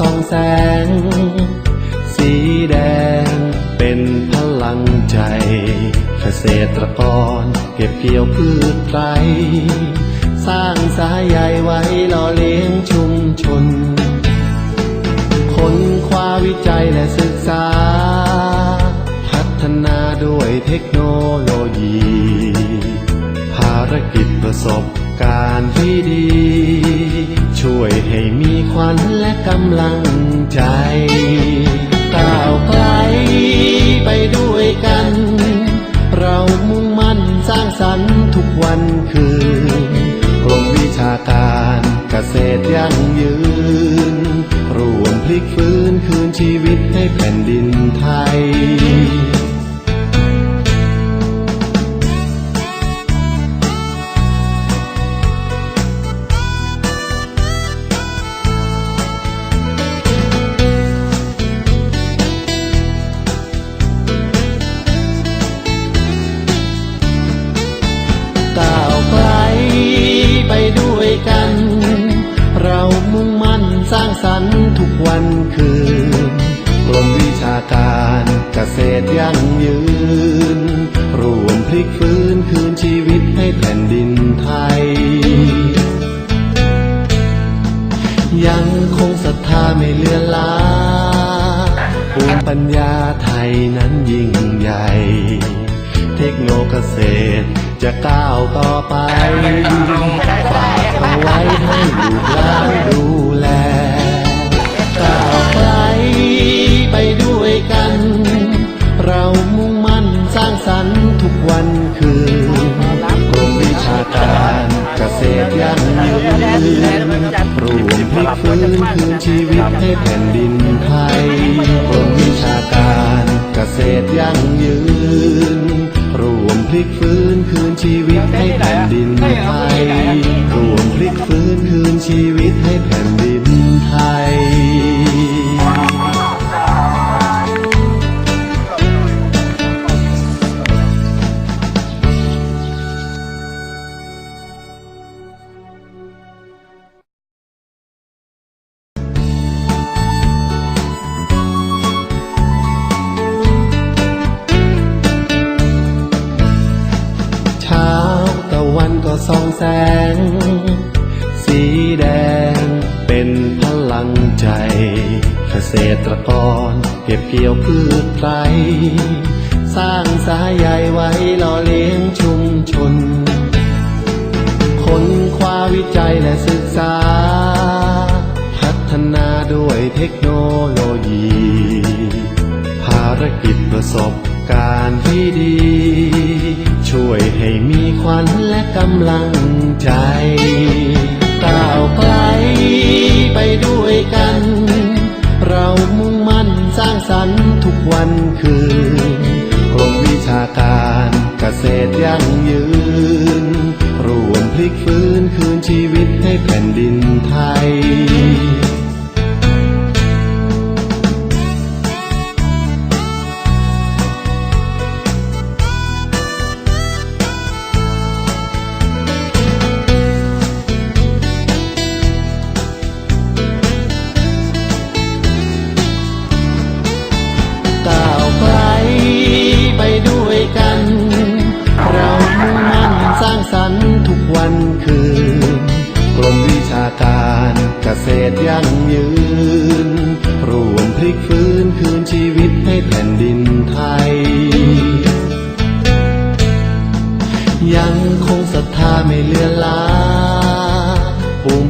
ส่องแสง สีแดงเป็นพลังใจ เกษตรกรเก็บเกี่ยวพืชไร่สร้างสายใยไว้หล่อเลี้ยงชุมชน ค้นคว้าวิจัยและศึกษา พัฒนาด้วยเทคโนโลยี ภารกิจประสบการณ์ที่ดี ช่วยให้มีขวัญและกำลังใจก้าวไกลไปด้วยกัน เรามุ่งมั่นสร้างสรรค์ทุกวันคืนกรมวิชาการเกษตรยั่งยืน รวมพลิกฟื้นคืนชีวิตให้แผ่นดินไทย กวันคืนกรมวิชาการเกษตรยั่งยืน รวมพลิกฟื้นคืนชีวิตให้แผ่นดินไทย ยังคงศรัทธาไม่เลือนลาภูมิปัญญาไทยนั้นยิ่งใหญ่ เทคโนเกษตรจะก้าวต่อไปฝากเอาไว้ให้ลูกหลานดูแล ลไปด้วยกัน เรามุ่งมั่นสร้างสรรค์ทุกวันคืนกรมวิชาการเกษตรยั่งยืนรวมพลิกฟื้นคืนชีวิตให้แผ่นดินไทยกรมวิชาการเกษตรยั่งยืนรวมพลิกฟื้นคืนชีวิตให้แผ่นดินไทยรวม ก็ส่องแสง สีแดงเป็นพลังใจ เกษตรกรเก็บเกี่ยวพืชไร่สร้างสายใยไว้หล่อเลี้ยงชุมชน ค้นคว้าวิจัยและศึกษา พัฒนาด้วยเทคโนโลยี ภารกิจประสบการณ์ที่ดี วยให้มีขวัญและกำลังใจก้าวไกลไปด้วยกัน เรามุ่งมั่นสร้างสรรค์ทุกวันคืนกรมวิชาการเกษตรยั่งยืน รวมพลิกฟื้นคืนชีวิตให้แผ่นดินไทย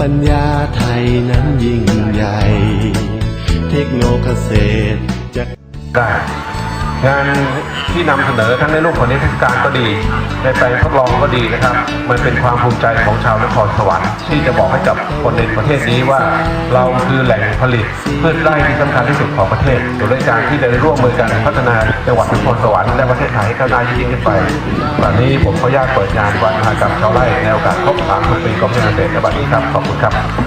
ปัญญาไทยนั้นยิ่งใหญ่ เทคโนเกษตรจะได้ งานที่นำเสนอทั้งในรูปของนิทรรศการก็ดีในแปทดลองก็ดีนะครับ มันเป็นความภูมิใจของชาวนครสวรรค์ที่จะบอกให้กับคนในประเทศนี้ว่า เราคือแหล่งผลิตพืชไร่ที่สำคัญที่สุดของประเทศโดยการที่ได้ร่วมมือกันพัฒนาจังหวัดนครสวรรค์และประเทศไทยให้ก้าวหน้ายิ่งขึ้นไปวันนี้ผมขออนุญาตเปิดงานวันมหากรรมชาวไร่ในโอกาสครบ 30 ปีกรมเกษตรในบัดนี้ครับขอบคุณครับ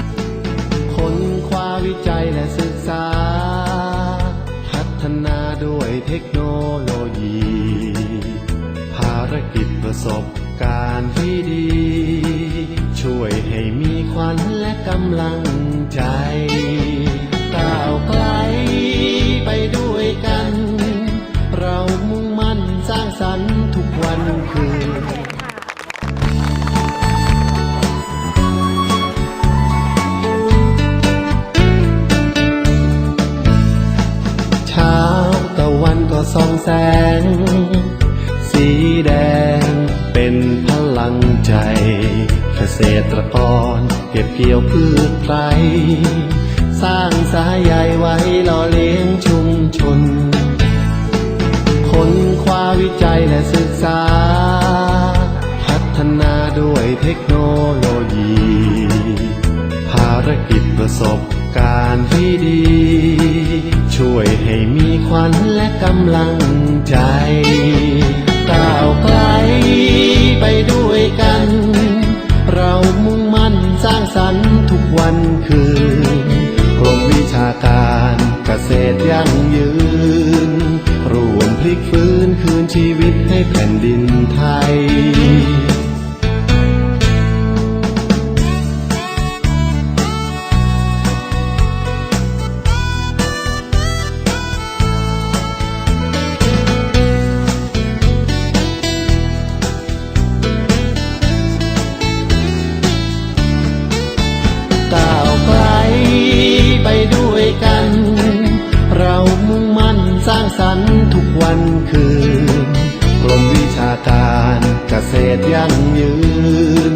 เทคโนโลยี ภารกิจประสบการณ์ที่ดี ช่วยให้มีขวัญและกำลังใจก้าไกลไปด้วยกัน เรามุ่งมั่นสร้างสรรค์ทุกวันคืน ส่องแสง สีแดงเป็นพลังใจ เกษตรกรเก็บเกี่ยวพืชไร่สร้างสายใยไว้หล่อเลี้ยงชุมชน ค้นคว้าวิจัยและศึกษา พัฒนาด้วยเทคโนโลยี ภารกิจประสบการณ์ที่ดี วยให้มีขวัญและกำลังใจ สร้างสรทุกวันคืนกรมวิชาการเกษตรยั่งยืน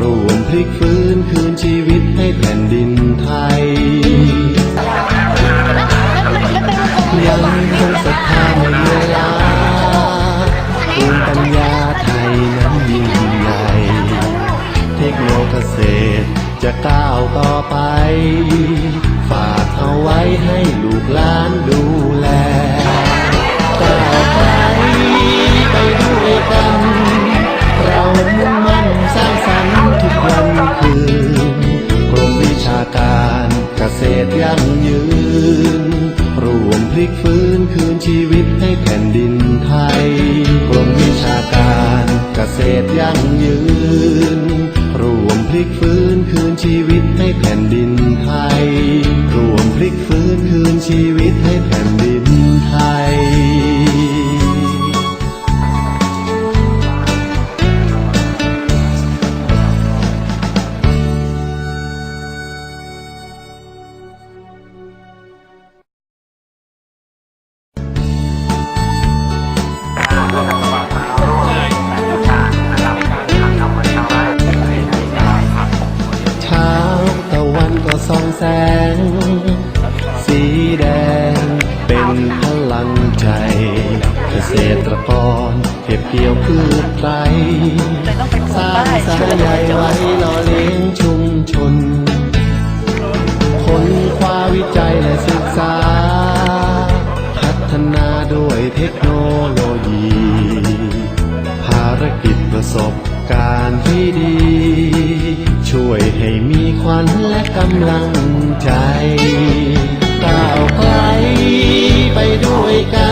รวมพลิกฟื้นคืนชีวิตให้แผ่นดินไทย ยังคงศรัทธาไม่เลือนลาภูมิปัญญาไทยนั้นยิ่งใหญ่เทคโนเกษตรจะก้าวต่อไป ฝากเอาไว้ให้ลูกหลานดูแล การเกษตรยั่งยืน รวมพลิกฟื้นคืนชีวิตให้แผ่นดินไทย กรมวิชาการเกษตรยั่งยืน รวมพลิกฟื้นคืนชีวิตให้แผ่นดินไทย รวมพลิกฟื้นคืนชีวิตให้แผ่นดินไทย เกี่ยวพืชไรสร้างสายใยไว้หล่อเลี้ยงชุมชน คนคว้าวิจัยและศึกษา พัฒนาด้วยเทคโนโลยี ภารกิจประสบการณ์ที่ดี ช่วยให้มีขวัญและกำลังใจก้าวไกลไปด้วยกัน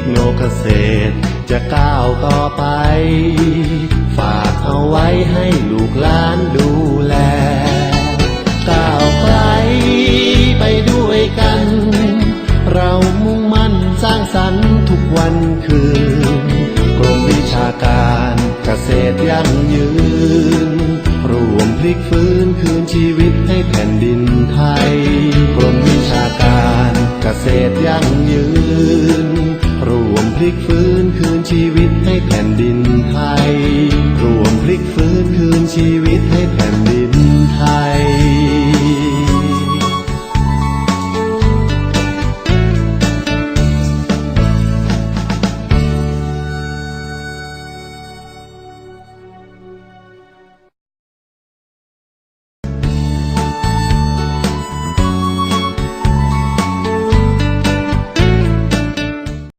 คโนเกษตร จะก้าวต่อไป ฝากเอาไว้ให้ลูกหลานดูแล ก้าวไกลไปด้วยกัน เรามุ่งมั่นสร้างสรรค์ทุกวันคืน กรมวิชาการเกษตรยั่งยืน รวมพลิกฟื้นคืนชีวิตให้แผ่นดินไทย กรมวิชาการเกษตรยั่งยืน พลิกฟื้นคืนชีวิตให้แผ่นดินไทย รวมพลิกฟื้นคืนชีวิตให้